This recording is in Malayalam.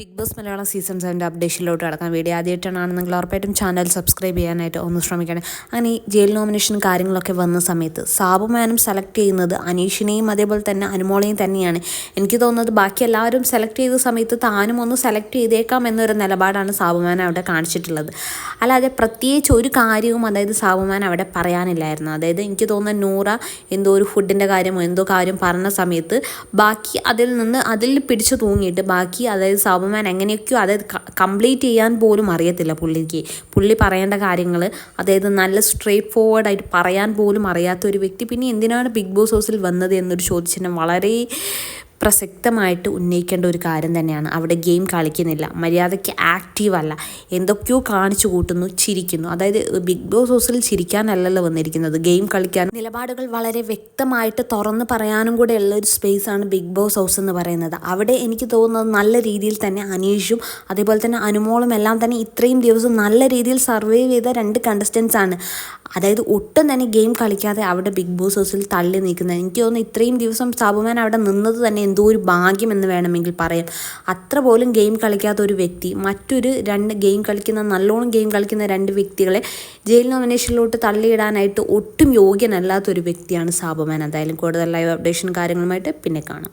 ബിഗ് ബോസ് മലയാളം സീസൺ സെവന്റെ അപ്ഡേഷനിലോട്ട് കടക്കാൻ വീഡിയോ ആദ്യമായിട്ടാണ് നിങ്ങൾ ഉറപ്പായിട്ടും ചാനൽ സബ്സ്ക്രൈബ് ചെയ്യാനായിട്ട് ഒന്ന് ശ്രമിക്കണം. അങ്ങനെ ഈ ജയിൽ നോമിനേഷൻ കാര്യങ്ങളൊക്കെ വന്ന സമയത്ത് സാബുമാനും സെലക്ട് ചെയ്യുന്നത് അനീഷിനെയും അതേപോലെ തന്നെ അനുമോളെയും തന്നെയാണ്. എനിക്ക് തോന്നുന്നത് ബാക്കി എല്ലാവരും സെലക്ട് ചെയ്ത സമയത്ത് താനും ഒന്ന് സെലക്ട് ചെയ്തേക്കാം എന്നൊരു നിലപാടാണ് സാബുമാൻ അവിടെ കാണിച്ചിട്ടുള്ളത്. അല്ലാതെ പ്രത്യേകിച്ച് ഒരു കാര്യവും അതായത് സാബുമാൻ അവിടെ പറയാനില്ലായിരുന്നു. അതായത് എനിക്ക് തോന്നുന്നത് നൂറ എന്തോ ഒരു ഫുഡിന്റെ കാര്യമോ എന്തോ കാര്യം പറഞ്ഞ സമയത്ത് ബാക്കി അതിൽ നിന്ന് അതിൽ പിടിച്ചു തൂങ്ങിയിട്ട് ബാക്കി അതായത് സാബുമാൻ എങ്ങനെയൊക്കെയോ അതായത് കംപ്ലീറ്റ് ചെയ്യാൻ പോലും അറിയത്തില്ല പുള്ളിക്ക്. പുള്ളി പറയേണ്ട കാര്യങ്ങൾ അതായത് നല്ല സ്ട്രേറ്റ് ഫോർവേഡായിട്ട് പറയാൻ പോലും അറിയാത്ത ഒരു വ്യക്തി. പിന്നെ എന്തിനാണ് ബിഗ് ബോസ് ഹൗസിൽ വന്നത് എന്നൊരു ചോദിച്ചിട്ട് വളരെ പ്രസക്തമായിട്ട് ഉന്നയിക്കേണ്ട ഒരു കാര്യം തന്നെയാണ്. അവിടെ ഗെയിം കളിക്കുന്നില്ല. മര്യാദയ്ക്ക് ആക്റ്റീവ് അല്ല. എന്തൊക്കെയോ കാണിച്ചു കൂട്ടുന്നു ചിരിക്കുന്നു. അതായത് ബിഗ് ബോസ് ഹൗസിൽ ചിരിക്കാനല്ലല്ലോ വന്നിരിക്കുന്നത്. ഗെയിം കളിക്കാൻ നിലപാടുകൾ വളരെ വ്യക്തമായിട്ട് തുറന്ന് പറയാനും കൂടെ ഉള്ള ഒരു സ്പേസാണ് ബിഗ് ബോസ് ഹൗസ് എന്ന് പറയുന്നത്. അവിടെ എനിക്ക് തോന്നുന്നത് നല്ല രീതിയിൽ തന്നെ അനീഷും അതേപോലെ തന്നെ അനുമോളും എല്ലാം തന്നെ ഇത്രയും ദിവസം നല്ല രീതിയിൽ സർവൈവ് ചെയ്ത രണ്ട് കണ്ടസ്റ്റൻസ് ആണ്. അതായത് ഒട്ടും തന്നെ ഗെയിം കളിക്കാതെ അവിടെ ബിഗ് ബോസ് ഹൗസിൽ തള്ളി നിൽക്കുന്നത്. എനിക്ക് തോന്നുന്നു ഇത്രയും ദിവസം സാബുമാൻ അവിടെ നിന്നത് തന്നെ എന്തോ ഒരു ഭാഗ്യം എന്ന് വേണമെങ്കിൽ പറയാം. അത്ര പോലും ഗെയിം കളിക്കാത്ത ഒരു വ്യക്തി മറ്റൊരു രണ്ട് ഗെയിം കളിക്കുന്ന നല്ലോണം ഗെയിം കളിക്കുന്ന രണ്ട് വ്യക്തികളെ ജയിൽ നോമിനേഷനിലോട്ട് തള്ളിയിടാനായിട്ട് ഒട്ടും യോഗ്യനല്ലാത്തൊരു വ്യക്തിയാണ് സാബുമാൻ. എന്തായാലും കൂടുതൽ ലൈവ് അപ്ഡേഷൻ കാര്യങ്ങളുമായിട്ട് പിന്നെ കാണാം.